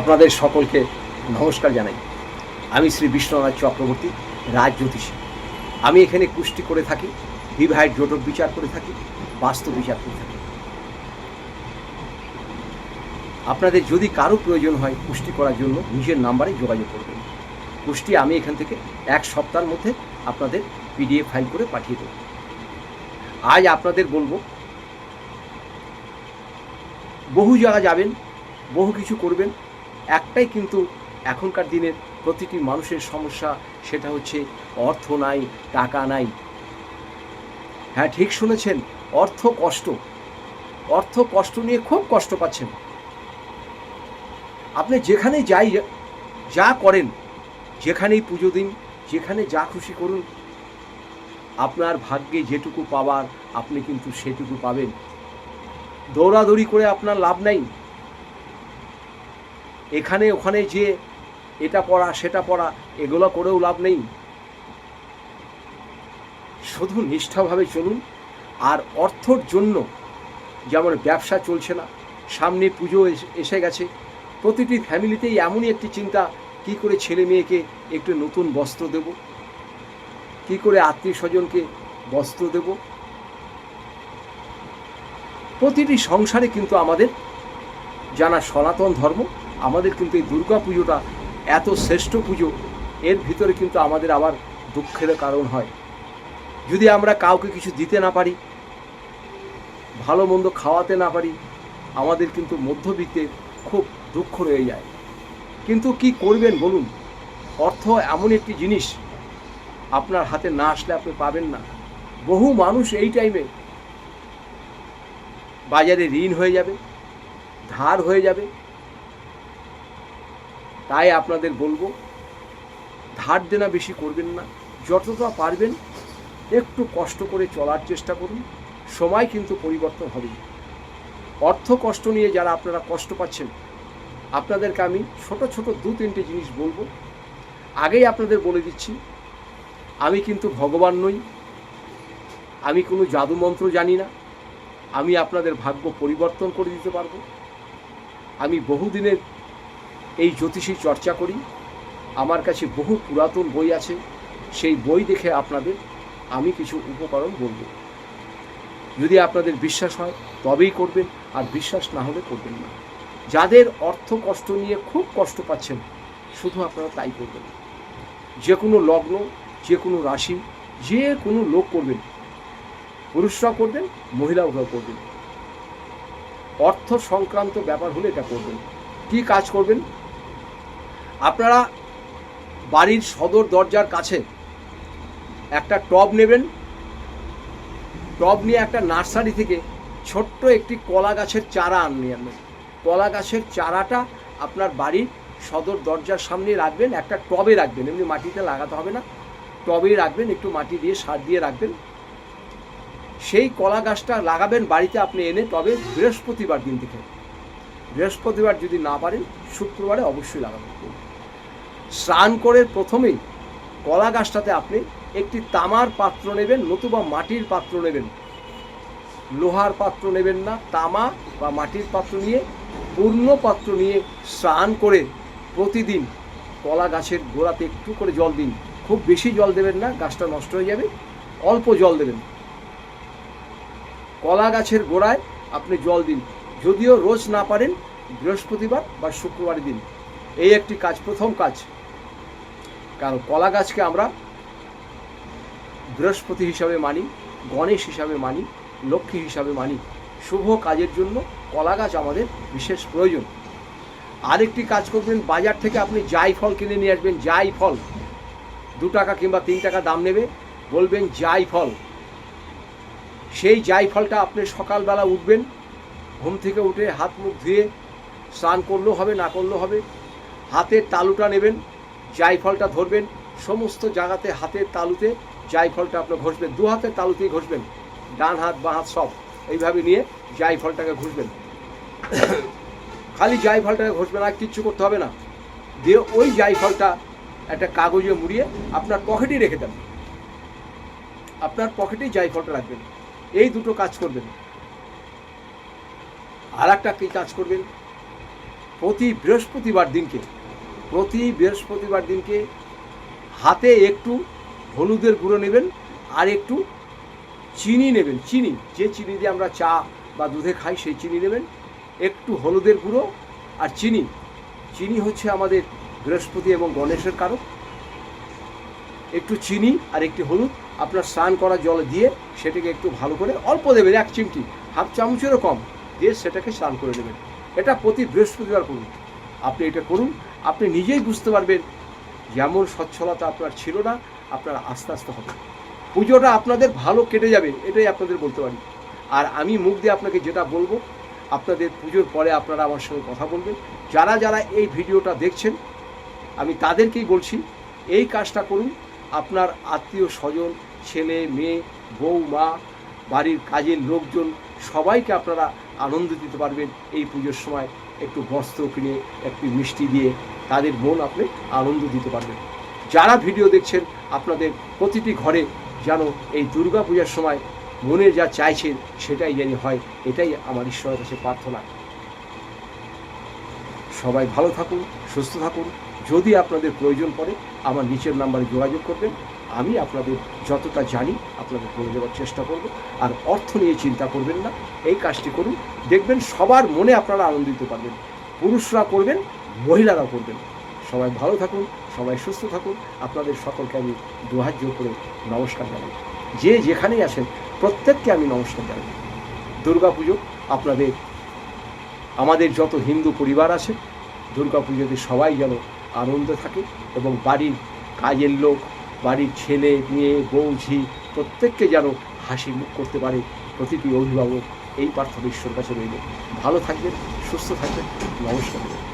আপনাদের সকলকে নমস্কার জানাই। আমি শ্রী বিশ্বনাথ চক্রবর্তী রাজ জ্যোতিষী আমি এখানে কুষ্টি করে থাকি, বিবাহের জটক বিচার করে থাকি বাস্তু বিচার করে থাকি। আপনাদের যদি কারও প্রয়োজন হয় পুষ্টি করার জন্য, নিজের নাম্বারে যোগাযোগ করবেন। পুষ্টি আমি এখান থেকে এক সপ্তাহের মধ্যে আপনাদের পিডিএফ ফাইল করে পাঠিয়ে দেব। আজ আপনাদের বলব, বহু জায়গা যাবেন, বহু কিছু করবেন একটাই কিন্তু এখনকার দিনের প্রতিটি মানুষের সমস্যা, সেটা হচ্ছে অর্থ নাই, টাকা নাই। হ্যাঁ ঠিক শুনেছেন, অর্থ কষ্ট। অর্থ কষ্ট নিয়ে খুব কষ্ট পাচ্ছেন। আপনি যেখানে যাই, যা করেন, যেখানেই পুজো দিন, যেখানে যা খুশি করুন, আপনার ভাগ্যে যেটুকু পাবার আপনি কিন্তু সেটুকু পাবেন। দৌড়াদৌড়ি করে আপনার লাভ নাই। এখানে, ওখানে যে এটা পড়া, সেটা পড়া, এগুলো করেও লাভ নেই। শুধু নিষ্ঠাভাবে চলুন, আর অর্থর জন্য যেমন ব্যবসা চলছে না, সামনে পুজো এসে- গেছে, প্রতিটি ফ্যামিলিতেই এমনই একটি চিন্তা, কি করে ছেলে মেয়েকে একটু নতুন বস্ত্র দেব? কি করে আত্মীয় স্বজনকে বস্ত্র দেব? প্রতিটি সংসারে কিন্তু আমাদের জানা সনাতন ধর্ম আমাদের কিন্তু এই দুর্গা পুজোটা এত শ্রেষ্ঠ পুজো, এর ভিতরে কিন্তু আমাদের আবার দুঃখের কারণ হয়। যদি আমরা কাউকে কিছু দিতে না পারি, ভালো মন্দ খাওয়াতে না পারি, আমাদের কিন্তু মধ্যবিত্তে খুব দুঃখ রয়ে যায়। কিন্তু কি করবেন বলুন? অর্থ এমন একটি জিনিস, আপনার হাতে না আসলে আপনি পাবেন না। বহু মানুষ এই টাইমে বাজারে ঋণ হয়ে যাবে, ধার হয়ে যাবে তাই আপনাদের বলব, ধার দেনা বেশি করবেন না, যতটা পারবেন একটু কষ্ট করে চলার চেষ্টা করুন, সময় কিন্তু পরিবর্তন হবে অর্থ কষ্ট নিয়ে যারা আপনারা কষ্ট পাচ্ছেন, আপনাদেরকে আমি ছোট ছোট দু তিনটে জিনিস বলব। আগেই আপনাদের বলে দিচ্ছি, আমি কিন্তু ভগবান নই, আমি কোনো জাদুমন্ত্র জানি না, আমি আপনাদের ভাগ্য পরিবর্তন করে দিতে পারব। আমি বহুদিনের এই জ্যোতিষী চর্চা করি। আমার কাছে বহু পুরাতন বই আছে। সেই বই দেখে আপনাদের আমি কিছু উপকরণ বলব। যদি আপনাদের বিশ্বাস হয়, তবেই করবেন, আর বিশ্বাস না হলে করবেন না। যাদের অর্থ কষ্ট নিয়ে খুব কষ্ট পাচ্ছেন, শুধু আপনারা তাই করবেন। যে কোনো লগ্ন যে কোনো রাশি, যে কোনো লোক করবেন। পুরুষরা করবেন মহিলারাও করবেন। অর্থ সংক্রান্ত ব্যাপার হলে এটা করবেন। কি কাজ করবেন? আপনারা বাড়ির সদর দরজার কাছে একটা টব নেবেন। টব নিয়ে একটা নার্সারি থেকে ছোট্ট একটি কলা গাছের চারা আনিয়ে আনবেন কলা গাছের চারাটা আপনার বাড়ির সদর দরজার সামনে রাখবেন, একটা টবে রাখবেন। এমনি মাটিতে লাগাতে হবে না। টবে রাখবেন, একটু মাটি দিয়ে সার দিয়ে রাখবেন। সেই কলা গাছটা লাগাবেন, বাড়িতে আপনি এনে টবে বৃহস্পতিবার দিন থেকে। বৃহস্পতিবার যদি না পারেন, শুক্রবারে অবশ্যই লাগাবেন। স্নান করে প্রথমেই কলা গাছটাতে আপনি একটি তামার পাত্র নেবেন, নতুবা মাটির পাত্র নেবেন। লোহার পাত্র নেবেন না, তামা বা মাটির পাত্র নিয়ে, পূর্ণ পাত্র নিয়ে স্নান করে প্রতিদিন কলা গাছের গোড়াতে একটু করে জল দিন। খুব বেশি জল দেবেন না, গাছটা নষ্ট হয়ে যাবে, অল্প জল দেবেন। কলা গাছের গোড়ায় আপনি জল দিন। যদিও রোজ না পারেন, বৃহস্পতিবার বা শুক্রবার দিন। এই একটি কাজ, প্রথম কাজ। কারণ কলা গাছকে আমরা বৃহস্পতি হিসাবে মানি, গণেশ হিসাবে মানি, লক্ষ্মী হিসাবে মানি। শুভ কাজের জন্য কলা গাছ আমাদের বিশেষ প্রয়োজন। আরেকটি কাজ করবেন, বাজার থেকে আপনি যাই ফল কিনে নিয়ে আসবেন, যাই ফল। দু টাকা কিংবা তিন টাকা দাম নেবে, বলবেন যাই ফল। সেই যাই ফলটা আপনি সকালবেলা উঠবেন ঘুম থেকে উঠে হাত মুখ ধুয়ে স্নান করলেও হবে, না করলেও হবে। হাতের তালুটা নেবেন যাই ফলটা ধরবেন, সমস্ত জায়গাতে হাতের তালুতে যাই ফলটা আপনি ঘষবেন, দু হাতের তালুতেই ঘষবেন, ডান হাত, বা হাত সব। এইভাবে নিয়ে যাই ফলটাকে ঘষবেন। খালি যাই ফলটাকে ঘষবেন, আর কিচ্ছু করতে হবে না। দিয়ে ওই যাই ফলটা একটা কাগজে মুড়িয়ে আপনার পকেটেই রেখে দেন আপনার পকেটেই যাই ফলটা রাখবেন। এই দুটো কাজ করবেন। আর একটা কী কাজ করবেন? প্রতি বৃহস্পতিবার দিনকে, প্রতি বৃহস্পতিবার দিনকে হাতে একটু হলুদের গুঁড়ো নেবেন আর একটু চিনি নেবেন। চিনি, যে চিনি দিয়ে আমরা চা বা দুধে খাই সেই চিনি নেবেন। একটু হলুদের গুঁড়ো আর চিনি। চিনি হচ্ছে আমাদের বৃহস্পতি এবং গণেশের কারক। একটু চিনি আর একটি হলুদ আপনার স্নান করা জল দিয়ে সেটাকে একটু ভালো করে অল্প দেবেন, এক চিমটি। হাফ চামচেরও কম। দিয়ে সেটাকে স্নান করে নেবেন। এটা প্রতি বৃহস্পতিবার করুন। আপনি এটা করুন, আপনি নিজেই বুঝতে পারবেন যেমন সচ্ছলতা আপনার ছিল না, আপনার আস্তে আস্তে হবে। পুজোটা আপনাদের ভালো কেটে যাবে, এটাই আপনাদের বলতে পারি। আর আমি মুখ দিয়ে আপনাকে যেটা বলব, আপনাদের পুজোর পরে আপনারা আমার সঙ্গে কথা বলবেন। যারা যারা এই ভিডিওটা দেখছেন, আমি তাদেরকেই বলছি, এই কাজটা করুন। আপনার আত্মীয় স্বজন, ছেলে, মেয়ে, বউ, মা, বাড়ির কাজের লোকজন, সবাইকে আপনারা আনন্দ দিতে পারবেন এই পুজোর সময়। একটু বস্ত্র কিনে, একটু মিষ্টি দিয়ে তাদের মন আপনি আনন্দ দিতে পারবেন। যারা ভিডিও দেখছেন, আপনাদের প্রতিটি ঘরে যেন এই দুর্গা পূজার সময় মনে যা চাইছেন, সেটাই যেন হয়, এটাই আমার ঈশ্বরের কাছে প্রার্থনা। সবাই ভালো থাকুন, সুস্থ থাকুন। যদি আপনাদের প্রয়োজন পড়ে, আমার নিচের নাম্বারে যোগাযোগ করবেন। আমি আপনাদের যতটা জানি, আপনাদের করে দেওয়ার চেষ্টা করব। আর অর্থ নিয়ে চিন্তা করবেন না। এই কাজটি করুন। দেখবেন সবার মনে আপনারা আনন্দ দিতে পারবেন পুরুষরা করবেন, মহিলারাও করবেন। সবাই ভালো থাকুন, সবাই সুস্থ থাকুন। আপনাদের সকলকে আমি দুহাত করে নমস্কার জানাই। যে যেখানেই আছেন, প্রত্যেককে আমি নমস্কার জানাই। দুর্গা পুজো আপনাদের, আমাদের যত হিন্দু পরিবার আছে দুর্গা পুজোতে সবাই যেন আনন্দে থাকে এবং বাড়ির কাজের লোক, বাড়ির ছেলে, মেয়ে, বউ, ঝি প্রত্যেককে যেন হাসি মুখ করতে পারে প্রতিটি অভিভাবক। এই পার্থ ঈশ্বর কাছে রইল। ভালো থাকবেন, সুস্থ থাকবেন। নমস্কার।